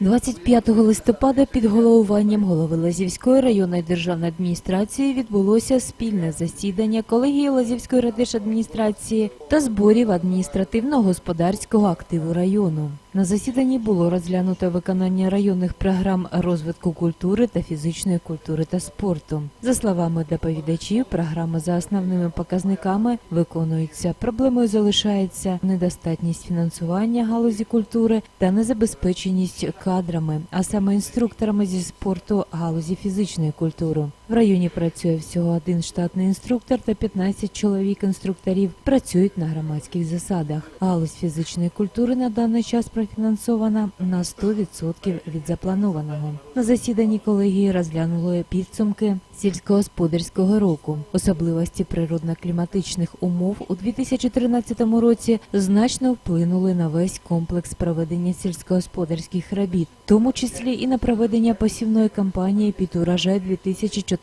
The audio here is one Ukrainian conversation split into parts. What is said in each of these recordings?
25 листопада під головуванням голови Лазівської районної державної адміністрації відбулося спільне засідання колегії Лазівської раддержадміністрації та зборів адміністративно-господарського активу району. На засіданні було розглянуто виконання районних програм розвитку культури та фізичної культури та спорту. За словами доповідачів, програми за основними показниками виконуються. Проблемою залишається недостатність фінансування галузі культури та незабезпеченість кадрами, а саме інструкторами зі спорту галузі фізичної культури. В районі працює всього один штатний інструктор та 15 чоловік інструкторів працюють на громадських засадах. Галузь фізичної культури на даний час профінансована на 100% від запланованого. На засіданні колегії розглянули підсумки сільськогосподарського року. Особливості природно-кліматичних умов у 2013 році значно вплинули на весь комплекс проведення сільськогосподарських робіт, в тому числі і на проведення посівної кампанії під урожай 2014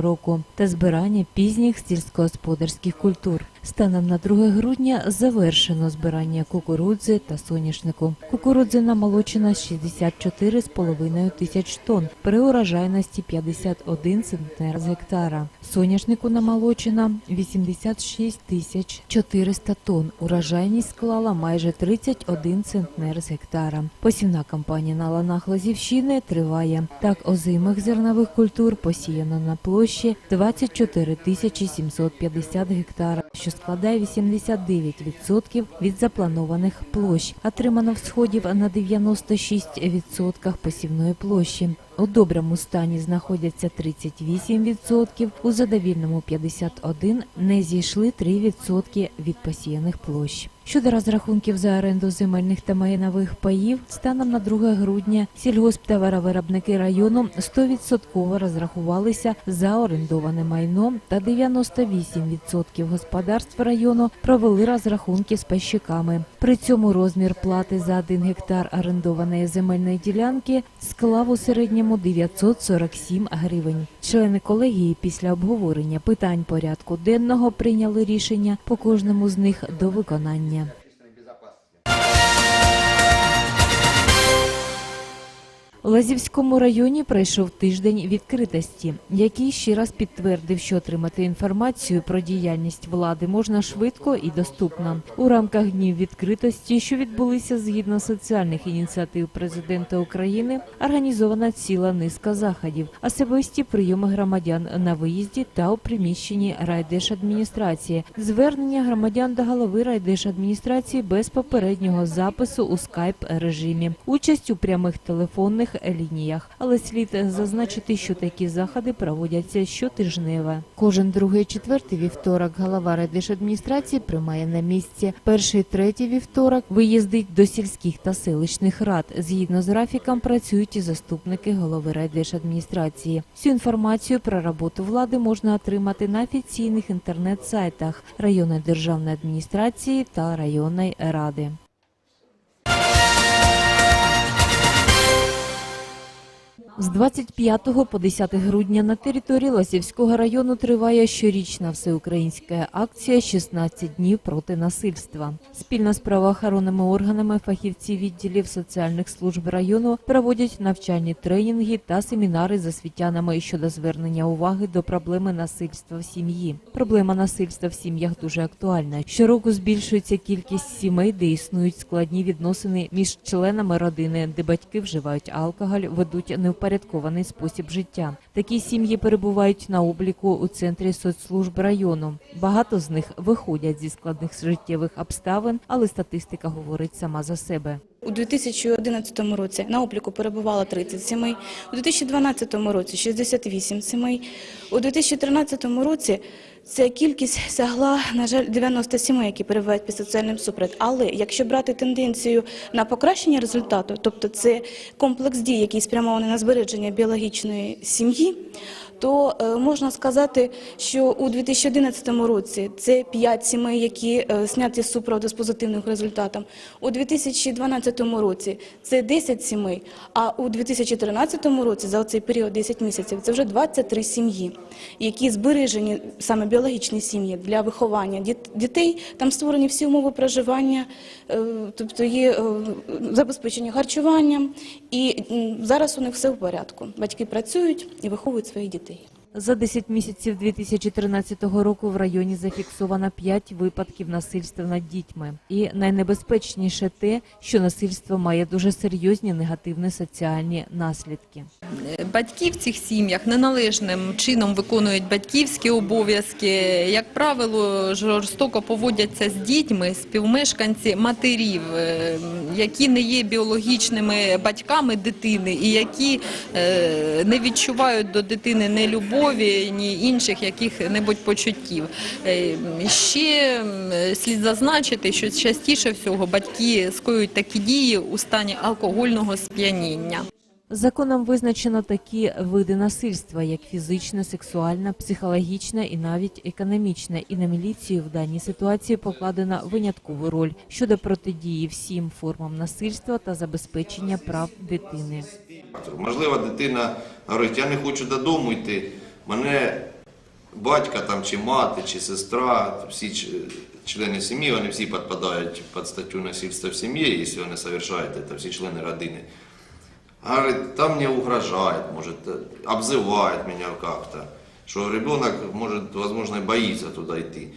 року та збирання пізніх сільськогосподарських культур. Станом на 2 грудня завершено збирання кукурудзи та соняшнику. Кукурудзи намолочена 64,5 тисяч тонн при урожайності 51 центнер з гектара. Соняшнику намолочена 86 тисяч 400 тонн. Урожайність склала майже 31 центнер з гектара. Посівна кампанія на ланах Лазівщини триває. Так, озимих зернових культур посіяно на площі 24 тисячі 750 гектар, що складає 89% від запланованих площ. Отримано всходів на 96% посівної площі. У доброму стані знаходяться 38%, у задовільному 51%, не зійшли 3% від посіяних площ. Щодо розрахунків за оренду земельних та майнових паїв, станом на 2 грудня сільгосптоваровиробники району 100% розрахувалися за орендоване майно та 98% господарств району провели розрахунки з пайщиками. При цьому розмір плати за 1 гектар орендованої земельної ділянки склав у середньому 947 гривень. Члени колегії після обговорення питань порядку денного прийняли рішення по кожному з них до виконання. У Лазівському районі пройшов тиждень відкритості, який ще раз підтвердив, що отримати інформацію про діяльність влади можна швидко і доступно. У рамках днів відкритості, що відбулися згідно соціальних ініціатив президента України, організована ціла низка заходів, особисті прийоми громадян на виїзді та у приміщенні райдержадміністрації, звернення громадян до голови райдержадміністрації без попереднього запису у скайп режимі, участь у прямих телефонних лініях. Але слід зазначити, що такі заходи проводяться щотижнево. Кожен другий четвертий вівторок голова райдержадміністрації приймає на місці. Перший третій вівторок виїздить до сільських та селищних рад. Згідно з графіком працюють і заступники голови райдержадміністрації. Всю інформацію про роботу влади можна отримати на офіційних інтернет-сайтах районної державної адміністрації та районної ради. З 25 по 10 грудня на території Ласівського району триває щорічна всеукраїнська акція «16 днів проти насильства. Спільно з правоохоронними органами фахівці відділів соціальних служб району проводять навчальні тренінги та семінари з освітянами щодо звернення уваги до проблеми насильства в сім'ї. Проблема насильства в сім'ях дуже актуальна. Щороку збільшується кількість сімей, де існують складні відносини між членами родини, де батьки вживають алкоголь, ведуть неупорядкований спосіб життя. Такі сім'ї перебувають на обліку у центрі соцслужб району. Багато з них виходять зі складних життєвих обставин, але статистика говорить сама за себе. У 2011 році на обліку перебувало 30 сімей, у 2012 році 68 сімей, у 2013 році ця кількість сягла, на жаль, 90 сімей, які перебувають під соціальним супровід. Але якщо брати тенденцію на покращення результату, тобто це комплекс дій, який спрямований на збереження біологічної сім'ї, то е, можна сказати, що у 2011 році це 5 сімей, які е, зняті з супроводу з позитивним результатом. У 2012 році це 10 сімей, а у 2013 році за цей період 10 місяців це вже 23 сім'ї, які збережені саме біологічні сім'ї для виховання діт- дітей. Там створені всі умови проживання, е, тобто є е, забезпечення харчуванням, і зараз у них все в порядку. Батьки працюють і виховують своїх дітей. За 10 місяців 2013 року в районі зафіксовано 5 випадків насильства над дітьми. І найнебезпечніше те, що насильство має дуже серйозні негативні соціальні наслідки. Батьки в цих сім'ях неналежним чином виконують батьківські обов'язки. Як правило, жорстоко поводяться з дітьми, співмешканці матерів, е, які не є біологічними батьками дитини і які е, не відчувають до дитини ні любові, ні інших яких-небудь почуттів. Е, Ще слід зазначити, що частіше всього батьки скоюють такі дії у стані алкогольного сп'яніння. Законом визначено такі види насильства, як фізичне, сексуальне, психологічне і навіть економічне. І на міліцію в даній ситуації покладена виняткову роль щодо протидії всім формам насильства та забезпечення прав дитини. Можливо, дитина говорить, я не хочу додому йти. Мене батька там, чи мати, чи сестра, всі члени сім'ї, вони всі підпадають під статтю насильства в сім'ї, якщо вони совершають це, всі члени родини. Говорит, там мне угрожает, может, обзивають меня как-то, что ребенок, может, возможно, боится туда идти.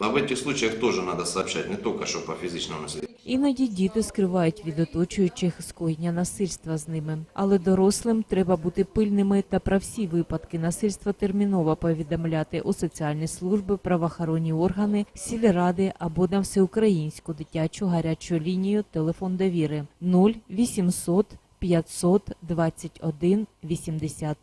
Об этих случаях тоже надо сообщать, не только что по физичному насилию. Іноді діти скривають від оточуючих скоєння насильства з ними, але дорослим треба бути пильними та про всі випадки насильства терміново повідомляти у соціальні служби, правоохоронні органи, сільради або на всеукраїнську дитячу гарячу лінію телефон довіри 0800 500 21 80.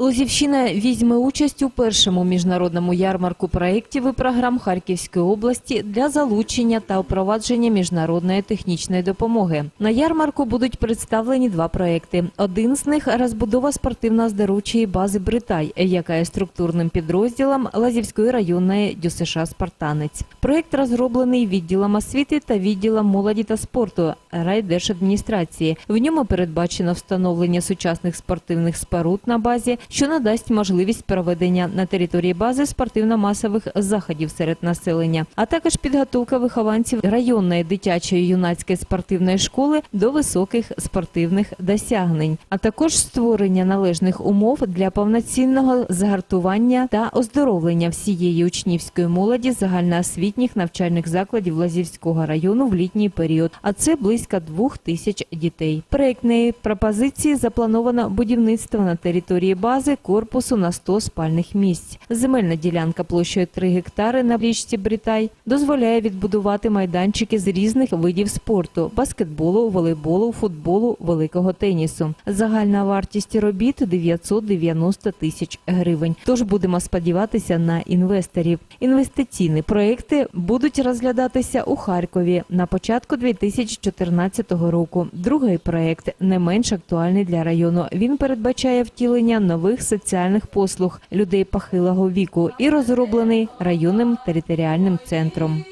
Лозівщина візьме участь у першому міжнародному ярмарку проєктів і програм Харківської області для залучення та впровадження міжнародної технічної допомоги. На ярмарку будуть представлені два проєкти. Один з них розбудова спортивно-здоровчої бази Бритай, яка є структурним підрозділом Лазівської районної ДЮСШ Спартанець. Проєкт розроблений відділом освіти та відділом молоді та спорту райдержадміністрації. В ньому передбачено встановлення сучасних спортивних споруд на базі, що надасть можливість проведення на території бази спортивно-масових заходів серед населення, а також підготовка вихованців районної дитячої юнацької спортивної школи до високих спортивних досягнень, а також створення належних умов для повноцінного загартування та оздоровлення всієї учнівської молоді загальноосвітніх навчальних закладів Лазівського району в літній період, а це близько двох тисяч дітей. Проектної пропозиції заплановано будівництво на території бази корпусу на 100 спальних місць. Земельна ділянка площею 3 гектари на річці Бритай дозволяє відбудувати майданчики з різних видів спорту: баскетболу, волейболу, футболу, великого тенісу. Загальна вартість робіт 990 тисяч гривень. Тож будемо сподіватися на інвесторів. Інвестиційні проекти будуть розглядатися у Харкові на початку 2014 року. Другий проект не менш актуальний для району. Він передбачає втілення нових соціальних послуг людей похилого віку і розроблений районним територіальним центром.